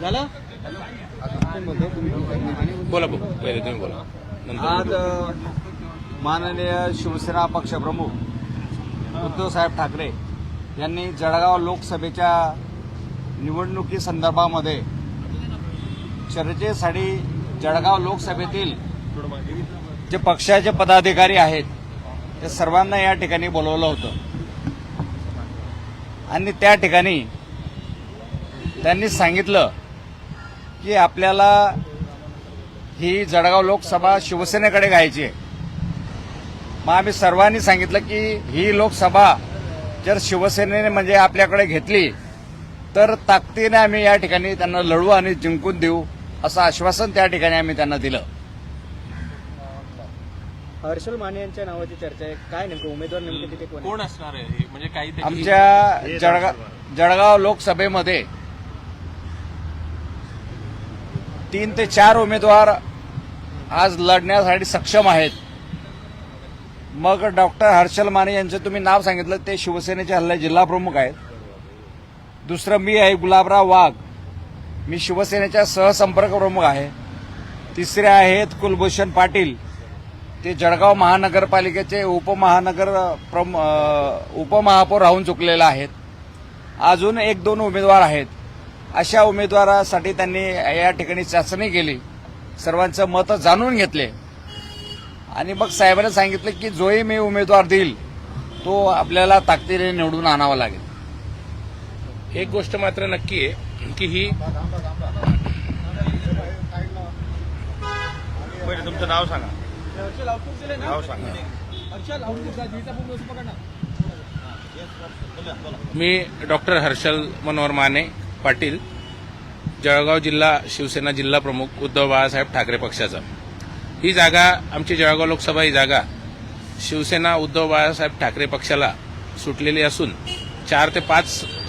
झालं? बोला भाऊ पहिले तुम्ही बोला. आज माननीय शिवसेना पक्षप्रमुख उद्धवसाहेब ठाकरे यांनी जळगाव लोकसभेच्या निवडणुकी संदर्भामध्ये चर्चेसाठी जळगाव लोकसभेतील जे पक्षाचे पदाधिकारी आहेत ते सर्वांना या ठिकाणी बोलवलं होतं. आणि त्या ठिकाणी त्यांनी सांगितलं की आपल्याला ही जळगाव लोकसभा शिवसेनेकडे घ्यायची आहे. मग आम्ही सर्वांनी सांगितलं की ही लोकसभा जर शिवसेनेने म्हणजे आपल्याकडे घेतली तर ताकदीने आम्ही या ठिकाणी त्यांना लढवू आणि जिंकून देऊ असं आश्वासन त्या ठिकाणी आम्ही त्यांना दिलं. हर्षल माने यांच्या नावाची चर्चा आहे. काय नेमकं? उमेदवार नेमके तिथे? कोण असणार आहे? म्हणजे काही आमच्या जळगाव जळगाव लोकसभेमध्ये तीन ते चार उमेदवार आज लढण्यासाठी सक्षम आहेत. मग डॉक्टर हर्षल माने यांचं तुम्ही नाव सांगितलं ते शिवसेनेचे हल्ले जिल्हा प्रमुख आहेत. दुसरं मी आहे गुलाबराव वाघ. मी शिवसेनेच्या सहसंपर्क प्रमुख आहे. तिसरे आहेत कुलभूषण पाटील. ते जळगाव महानगरपालिकेचे उपमहानगर प्रम उपमहापौर राहून चुकलेले आहेत. अजून एक दोन उमेदवार आहेत. अशा उमेदवारासाठी त्यांनी या ठिकाणी चाचणी केली. सर्वांचं मतं जाणून घेतले. आणि मग साहेबांनी सांगितलं की जोही मी उमेदवार देईल तो आपल्याला ताकदीने निवडून आणावा लागेल. एक गोष्ट मात्र नक्की आहे की ही तुमचं नाव सांगा. नाव सांगा. मी डॉक्टर हर्षल मनोहर माने पाटील जळगाव जिल्हा शिवसेना जिल्हा प्रमुख उद्धव बाळासाहेब ठाकरे पक्षाचा. ही जागा आमची जळगाव लोकसभा ही जागा शिवसेना उद्धव बाळासाहेब ठाकरे पक्षाला सुटलेली असून चार ते पाच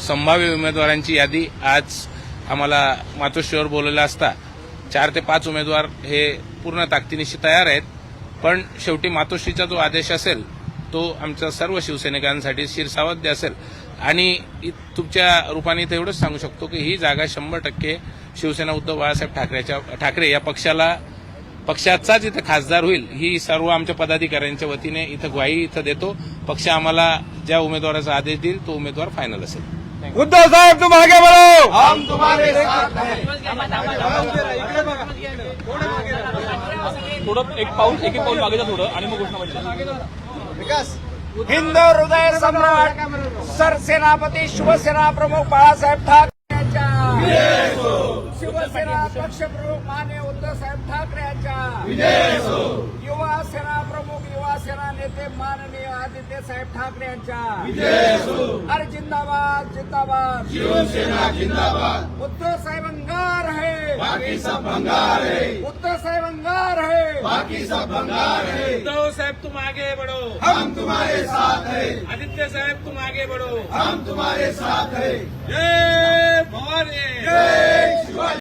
संभाव्य उमेदवारांची यादी आज आम्हाला मातोश्रीवर बोललेला असता. चार ते पाच उमेदवार हे पूर्ण ताकदीनिशी तयार आहेत. पण शेवटी मातोश्रीचा जो आदेश असेल तो आमच्या सर्व शिवसैनिकांसाठी शिरसावद्य असेल. आणि इ- तुमच्या रूपाने इथं एवढंच सांगू शकतो की ही जागा शंभर टक्के शिवसेना उद्धव बाळासाहेब ठाकरेच्या ठाकरे या पक्षाला पक्षाचाच इथं खासदार होईल. ही सर्व आमच्या पदाधिकाऱ्यांच्या वतीने इथं ग्वाही इथं देतो. पक्ष आम्हाला ज्या उमेदवाराचा आदेश देईल तो उमेदवार फायनल असेल. उद्धव साहेब तुम आगे बढ़ो हम तुम्हारे साथ थोडं एक पाऊल एक एक पाऊल मागे जा थोडं आणि मग करा. हिंदू हृदय सम्राट सरसेनापती शिवसेना प्रमुख बाळासाहेब ठाकरे यांच्या. शिवसेना पक्षप्रमुख माने उद्धव साहेब ठाकरे यांच्या. युवा सेना प्रमुख युवा सेना नेते माननीय आदित्य साहेब ठाकरे यांच्या. अरे जिंदाबाद. जिंदाबाद. शिवसेना जिंदाबाद. उद्धव साहेब अंगार है बाकी सब भंगार है उद्धव साहेब अंगार है बाकी सब भंगार है उद्धव साहेब तुम आगे बढ़ो. हम तुम्हारे साथ है. आदित्य साहेब तुम आगे बढ़ो. हम तुम्हारे साथ है. जय भवानी. जय शिवाजी.